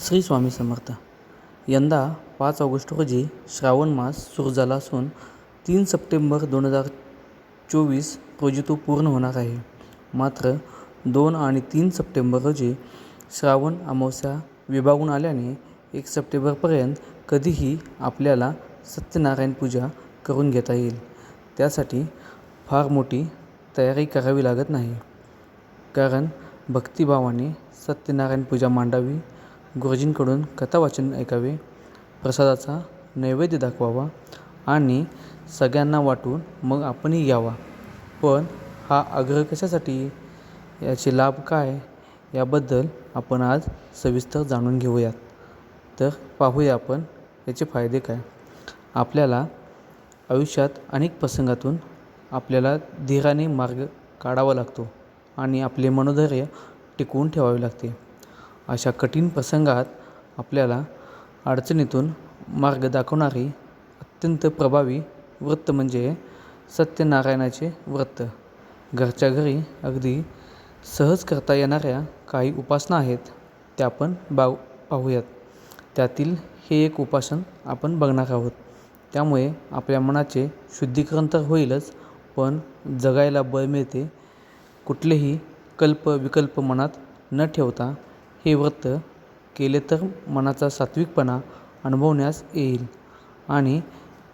श्री स्वामी समर्थ. यंदा पाच ऑगस्ट रोजी श्रावण मास सुरू झाला असून तीन सप्टेंबर दोन हजार चोवीस रोजी तो पूर्ण होणार आहे. मात्र दोन आणि तीन सप्टेंबर रोजी श्रावण अमावस्या विभागून आल्याने एक सप्टेंबरपर्यंत कधीही आपल्याला सत्यनारायण पूजा करून घेता येईल. त्यासाठी फार मोठी तयारी करावी लागत नाही. कारण भक्तिभावाने सत्यनारायण पूजा मांडावी गुरुजींकडून कथावाचन ऐकावे प्रसादाचा नैवेद्य दाखवावा आणि सगळ्यांना वाटून मग आपणही घ्यावा पण हा आग्रह कशासाठी? याचे लाभ काय? याबद्दल आपण आज सविस्तर जाणून घेऊयात. तर पाहूया आपण याचे फायदे काय? आपल्याला आयुष्यात अनेक प्रसंगातून आपल्याला धीराने मार्ग काढावा लागतो आणि आपले मनोधैर्य टिकवून ठेवावे लागते. अशा कठीण प्रसंगात आपल्याला अडचणीतून मार्ग दाखवणारी अत्यंत प्रभावी व्रत म्हणजे सत्यनारायणाचे व्रत घरच्या घरी अगदी सहज करता येणाऱ्या काही उपासना आहेत त्या आपण बाव पाहूयात. त्यातील हे एक उपासन आपण बघणार आहोत. त्यामुळे आपल्या मनाचे शुद्धीकरण तर होईलच पण जगायला बळ मिळते कुठलेही कल्प विकल्प मनात न ठेवता हे व्रत केले तर मनाचा सात्विकपणा अनुभवण्यास येईल आणि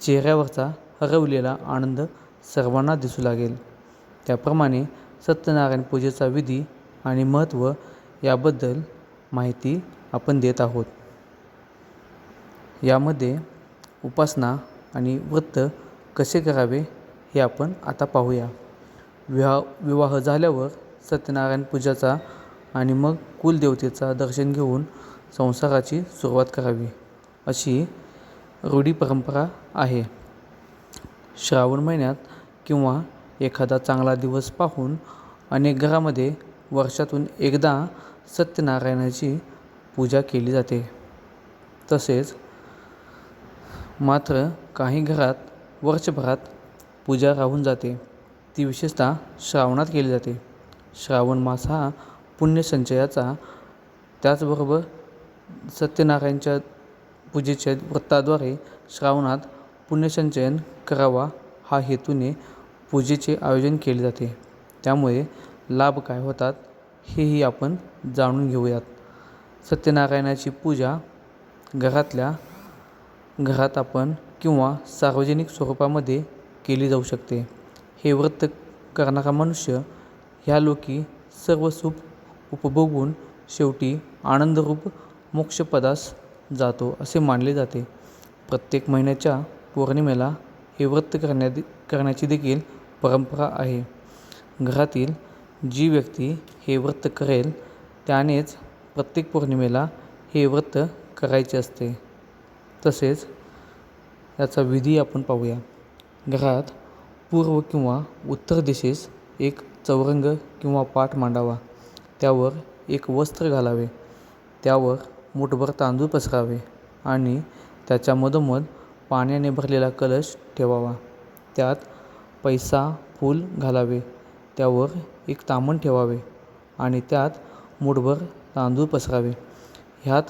चेहऱ्यावरचा हरवलेला आनंद सर्वांना दिसू लागेल. त्याप्रमाणे सत्यनारायण पूजेचा विधी आणि महत्त्व याबद्दल माहिती आपण देत आहोत. यामध्ये उपासना आणि व्रत कसे करावे हे आपण आता पाहूया. विवाह विवाह झाल्यावर सत्यनारायण पूजाचा आणि मग कुलदेवतेचा दर्शन घेऊन संसाराची सुरुवात करावी. अशी रूढी परंपरा आहे. श्रावण महिन्यात किंवा एखादा चांगला दिवस पाहून अनेक घरामध्ये वर्षातून एकदा सत्यनारायणाची पूजा केली जाते. तसेच मात्र काही घरात वर्षभरात पूजा राहून जाते. ती विशेषतः श्रावणात केली जाते. श्रावण मास हा पुण्यसंचयाचा त्याचबरोबर सत्यनारायणच्या पूजेच्या व्रताद्वारे श्रावणात पुण्यसंचयन करावा हा हेतूने पूजेचे आयोजन केले जाते. त्यामुळे लाभ काय होतात हेही आपण जाणून घेऊयात. सत्यनारायणाची पूजा घरातल्या घरात आपण किंवा सार्वजनिक स्वरूपामध्ये केली जाऊ शकते. हे व्रत करणारा मनुष्य ह्या लोकी सर्व सुख उपभोगून शेवटी आनंदरूप मोक्षपदास जातो असे मानले जाते. प्रत्येक महिन्याच्या पौर्णिमेला हे व्रत करण्या करण्याची देखील परंपरा आहे. घरातील जी व्यक्ती हे व्रत करेल त्यानेच प्रत्येक पौर्णिमेला हे व्रत करायचे असते. तसेच याचा विधी आपण पाहूया. घरात पूर्व किंवा उत्तर दिशेस एक चौरंग किंवा पाठ मांडावा. त्यावर एक वस्त्र घालावे. त्यावर मुठभर तांदूळ पसरावे आणि त्याच्या मधोमध पाण्याने भरलेला कलश ठेवावा. त्यात पैसा फूल घालावे. त्यावर एक तामण ठेवावे आणि त्यात मुठभर तांदूळ पसरावे. ह्यात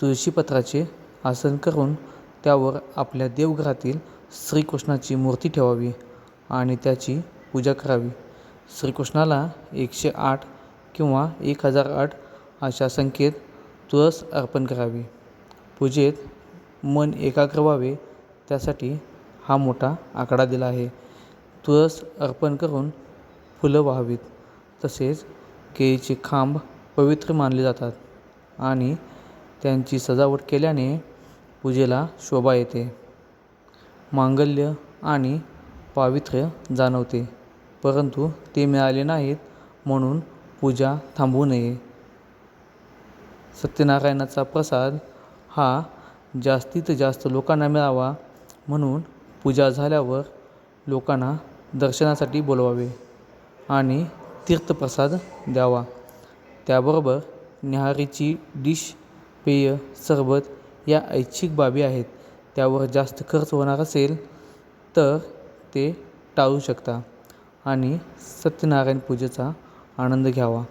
तुळशीपत्राचे आसन करून त्यावर आपल्या देवघरातील श्रीकृष्णाची मूर्ती ठेवावी आणि त्याची पूजा करावी. श्रीकृष्णाला एकशे आठ किंवा एक हजार आठ अशा संख्येत तुळस अर्पण करावी. पूजेत मन एकाग्र व्हावे त्यासाठी हा मोठा आकडा दिला आहे. तुळस अर्पण करून फुलं व्हावीत तसेच केळीचे खांब पवित्र मानले जातात आणि त्यांची सजावट केल्याने पूजेला शोभा येते. मांगल्य आणि पावित्र्य जाणवते परंतु ते मिळाले नाहीत म्हणून पूजा थांबवू नये. सत्यनारायणाचा प्रसाद हा जास्तीत जास्त लोकांना मिळावा म्हणून पूजा झाल्यावर लोकांना दर्शनासाठी बोलवावे आणि तीर्थप्रसाद द्यावा. त्याबरोबर न्याहारीची डिश पेय सरबत या ऐच्छिक बाबी आहेत. त्यावर जास्त खर्च होणार असेल तर ते टाळू शकता. आणि सत्यनारायण पूजेचा आनंद घ्यावा.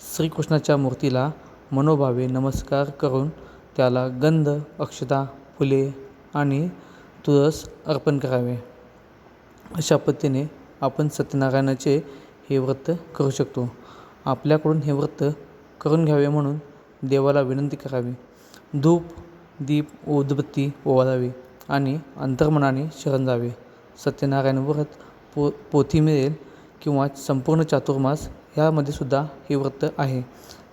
श्रीकृष्णाच्या मूर्तीला मनोभावे नमस्कार करून त्याला गंध अक्षता फुले आणि तुळस अर्पण करावे. अशा पद्धतीने आपण सत्यनारायणाचे हे व्रत करू शकतो. आपल्याकडून हे व्रत करून घ्यावे म्हणून देवाला विनंती करावी. धूप दीप उदबत्ती ओवाळावी आणि अंतर्मनाने शरण जावे. सत्यनारायण व्रत पो पोथी मिळेल किंवा संपूर्ण चातुर्मास ह्यामध्ये सुद्धा हे व्रत आहे.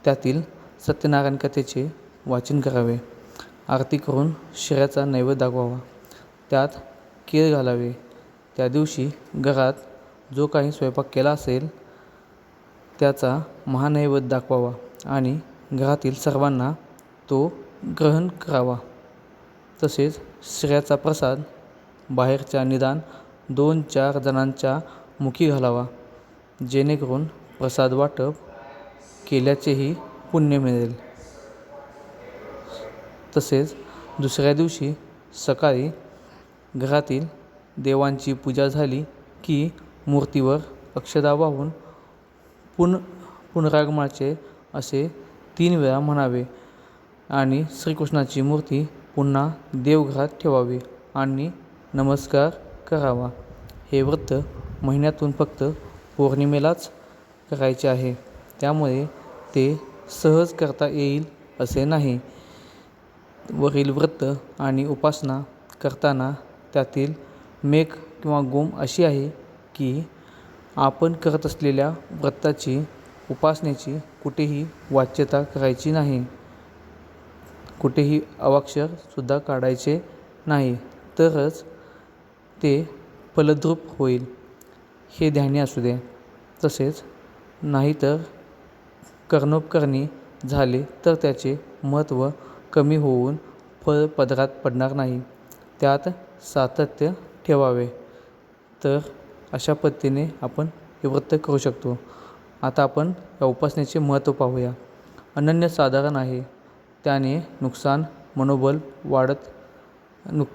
त्यातील सत्यनारायण कथेचे वाचन करावे. आरती करून शिऱ्याचा नैवेद्य दाखवावा. त्यात केळ घालावे. त्या दिवशी घरात जो काही स्वयंपाक केला असेल त्याचा महानैवेद्य दाखवावा आणि घरातील सर्वांना तो ग्रहण करावा. तसेच शिऱ्याचा प्रसाद बाहेरच्या निदान दोन चार जणांच्या मुखी घालावा जेणेकरून प्रसाद वाटप केल्याचेही पुण्य मिळेल. तसेच दुसऱ्या दिवशी सकाळी घरातील देवांची पूजा झाली की मूर्तीवर अक्षदा वाहून पुन पुनरागमाचे असे तीन वेळा म्हणावे आणि श्रीकृष्णाची मूर्ती पुन्हा देवघरात ठेवावी आणि नमस्कार करावा. हे व्रत महिन्यातून फक्त पौर्णिमेलाच करायचे आहे. त्यामुळे ते सहज करता येईल असे नाही. वरील व्रत आणि उपासना करताना त्यातील मेघ किंवा गोम अशी आहे की आपण करत असलेल्या व्रताची उपासनेची कुठेही वाच्यता करायची नाही. कुठेही अवाक्षरसुद्धा काढायचे नाही. तरच ते फलद्रूप होईल. हे ध्यानी असू दे. तसेच नाहीतर कर्णोपकरणी झाले तर त्याचे महत्त्व कमी होऊन फळ पदरात पडणार नाही. त्यात सातत्य ठेवावे. तर अशा पद्धतीने आपण हे व्रत करू शकतो. आता आपण या उपासनेचे महत्त्व पाहूया. अनन्यसाधारण आहे. त्याने नुकसान मनोबल वाढत नुक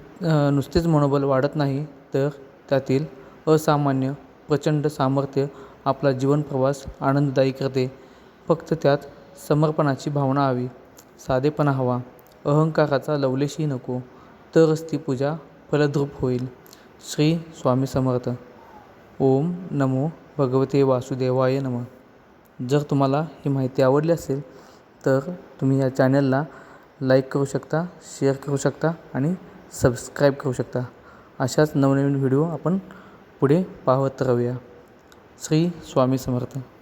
नुसतेच मनोबल वाढत नाही तर त्यातील असामान्य प्रचंड सामर्थ्य आपला जीवनप्रवास आनंददायी करते. फक्त त्यात समर्पणाची भावना हवी. साधेपणा हवा. अहंकाराचा लवलेशही नको. तरच ती पूजा फलद्रूप होईल. श्री स्वामी समर्थ. ओम नमो भगवते वासुदेवाय नमः. जर तुम्हाला ही माहिती आवडली असेल तर तुम्ही या चॅनलला लाईक करू शकता शेअर करू शकता आणि सबस्क्राईब करू शकता. अशाच नवनवीन व्हिडिओ आपण पुढे पाहत राहूया. श्री स्वामी समर्थ.